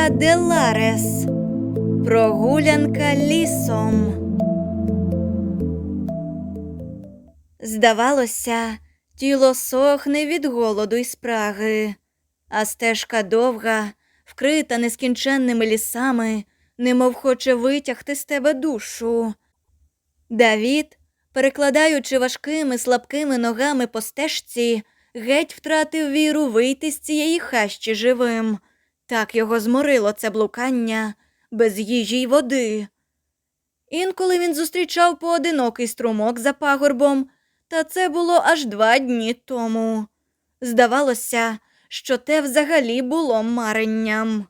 Віа де Ларес. Прогулянка лісом. Здавалося, тіло сохне від голоду й спраги, а стежка довга, вкрита нескінченними лісами, немов хоче витягти з тебе душу. Давід, перекладаючи важкими слабкими ногами по стежці, геть втратив віру вийти з цієї хащі живим. Так його зморило це блукання без їжі й води. Інколи він зустрічав поодинокий струмок за пагорбом, та це було аж два дні тому. Здавалося, що те взагалі було маренням.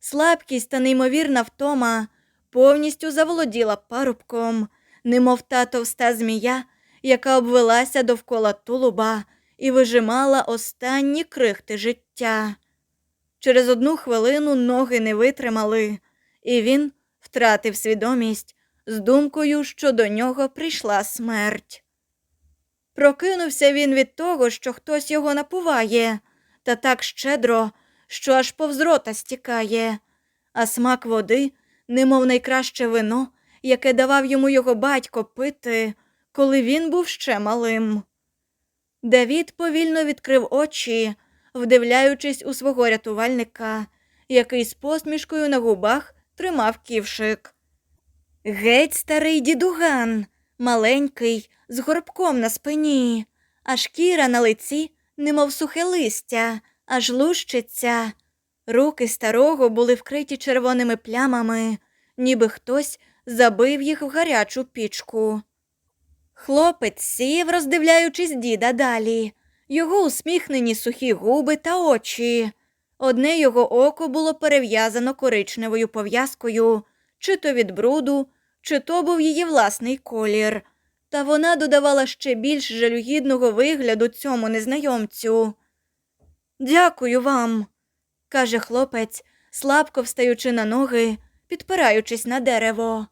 Слабкість та неймовірна втома повністю заволоділа парубком, немов та товста змія, яка обвелася довкола тулуба і вижимала останні крихти життя. Через одну хвилину ноги не витримали, і він втратив свідомість з думкою, що до нього прийшла смерть. Прокинувся він від того, що хтось його напуває, та так щедро, що аж повз рота стікає, а смак води, немов найкраще вино, яке давав йому його батько пити, коли він був ще малим. Давід повільно відкрив очі, вдивляючись у свого рятувальника, який з посмішкою на губах тримав ківшик. Геть старий дідуган, маленький, з горбком на спині, а шкіра на лиці, немов сухе листя, аж лущиться. Руки старого були вкриті червоними плямами, ніби хтось забив їх в гарячу пічку. Хлопець сів, роздивляючись діда далі, його усміхнені сухі губи та очі. Одне його око було перев'язано коричневою пов'язкою, чи то від бруду, чи то був її власний колір, та вона додавала ще більш жалюгідного вигляду цьому незнайомцю. Дякую вам, каже хлопець, слабко встаючи на ноги, підпираючись на дерево.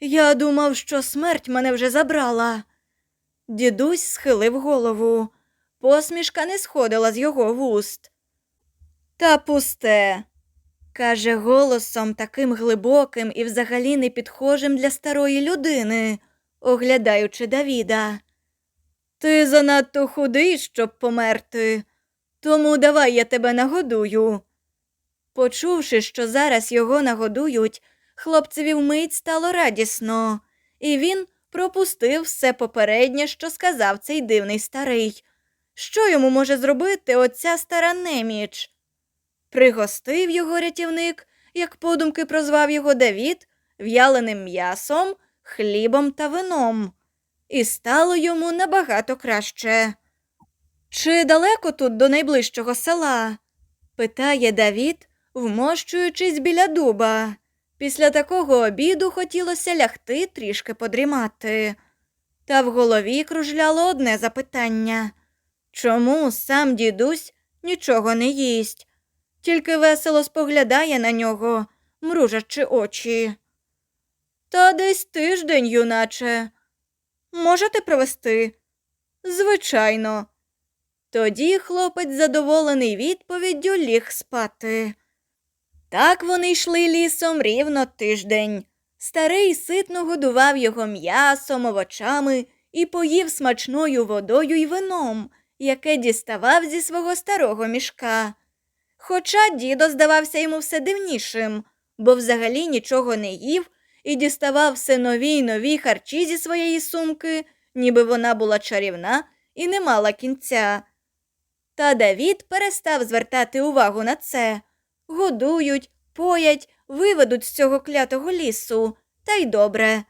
Я думав, що смерть мене вже забрала. Дідусь схилив голову. Посмішка не сходила з його вуст. Та пусте, каже голосом таким глибоким і взагалі не підхожим для старої людини, оглядаючи Давіда. Ти занадто худий, щоб померти, тому давай я тебе нагодую. Почувши, що зараз його нагодують, хлопцеві вмить стало радісно, і він пропустив все попереднє, що сказав цей дивний старий. Що йому може зробити оця стара неміч? Пригостив його рятівник, як подумки прозвав його Давід, в'яленим м'ясом, хлібом та вином, і стало йому набагато краще. Чи далеко тут до найближчого села? питає Давід, вмощуючись біля дуба. Після такого обіду хотілося лягти трішки подрімати. Та в голові кружляло одне запитання чому сам дідусь нічого не їсть, тільки весело споглядає на нього, мружачи очі. Та десь тиждень, юначе. Можете провести? Звичайно. Тоді хлопець, задоволений відповіддю, ліг спати. Так вони йшли лісом рівно тиждень. Старий ситно годував його м'ясом, овочами і поїв смачною водою й вином, яке діставав зі свого старого мішка. Хоча дідо здавався йому все дивнішим, бо взагалі нічого не їв і діставав все нові й нові харчі зі своєї сумки, ніби вона була чарівна і не мала кінця. Та Давід перестав звертати увагу на це. Годують, поять, виведуть з цього клятого лісу, та й добре.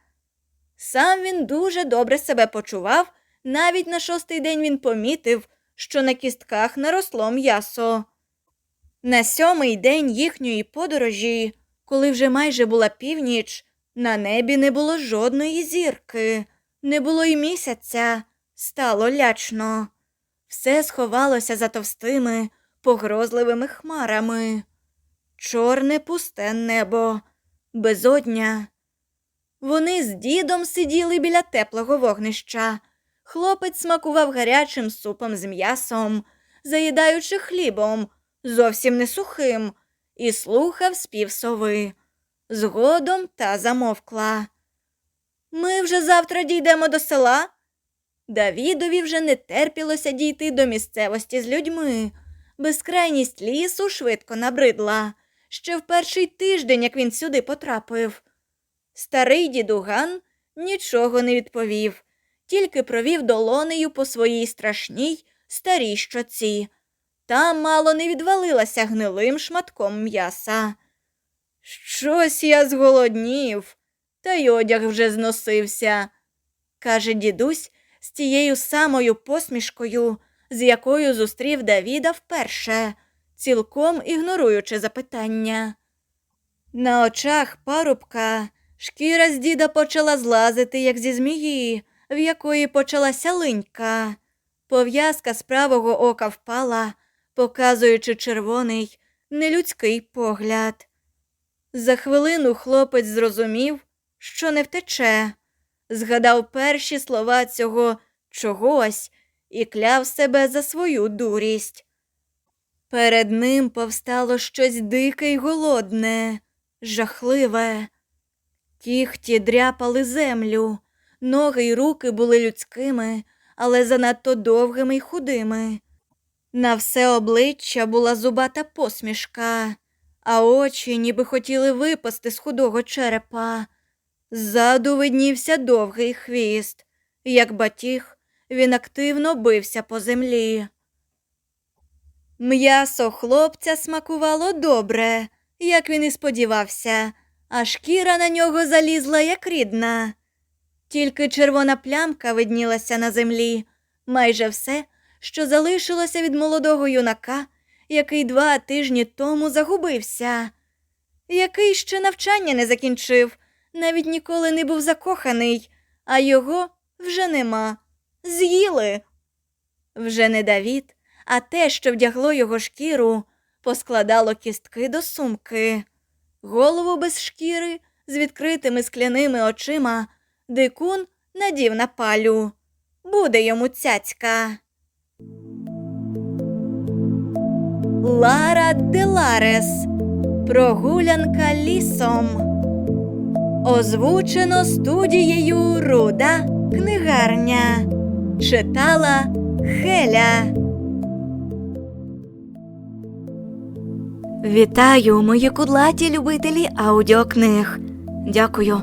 Сам він дуже добре себе почував, навіть на шостий день він помітив, що на кістках наросло м'ясо. На сьомий день їхньої подорожі, коли вже майже була північ, на небі не було жодної зірки, не було й місяця, стало лячно. Все сховалося за товстими, погрозливими хмарами. Чорне пусте небо, безодня. Вони з дідом сиділи біля теплого вогнища. Хлопець смакував гарячим супом з м'ясом, заїдаючи хлібом, зовсім не сухим, і слухав спів сови. Згодом та замовкла. Ми вже завтра дійдемо до села. Давідові вже не терпілося дійти до місцевості з людьми. Безкрайність лісу швидко набридла. Ще в перший тиждень, як він сюди потрапив. Старий дідуган нічого не відповів, тільки провів долонею по своїй страшній старій щоці. Та мало не відвалилася гнилим шматком м'яса. Щось я зголоднів, та й одяг вже зносився, каже дідусь з тією самою посмішкою, з якою зустрів Давіда вперше, цілком ігноруючи запитання. На очах парубка шкіра з діда почала злазити, як зі змії, в якої почалася линька. Пов'язка з правого ока впала, показуючи червоний, нелюдський погляд. За хвилину хлопець зрозумів, що не втече, згадав перші слова цього чогось і кляв себе за свою дурість. Перед ним повстало щось дике й голодне, жахливе. Кіхті дряпали землю, ноги й руки були людськими, але занадто довгими й худими. На все обличчя була зубата посмішка, а очі ніби хотіли випасти з худого черепа. Ззаду виднівся довгий хвіст. Як батіг, він активно бився по землі. М'ясо хлопця смакувало добре, як він і сподівався, а шкіра на нього залізла як рідна. Тільки червона плямка виднілася на землі, майже все, що залишилося від молодого юнака, який два тижні тому загубився, який ще навчання не закінчив, навіть ніколи не був закоханий, а його вже нема. З'їли. Вже не Давід, а те, що вдягло його шкіру, поскладало кістки до сумки. Голову без шкіри з відкритими скляними очима дикун надів на палю. Буде йому цяцька. Лара Деларес. Прогулянка лісом. Озвучено студією Руда Книгарня. Читала Хеля. Вітаю, мої кудлаті любителі аудіокниг. Дякую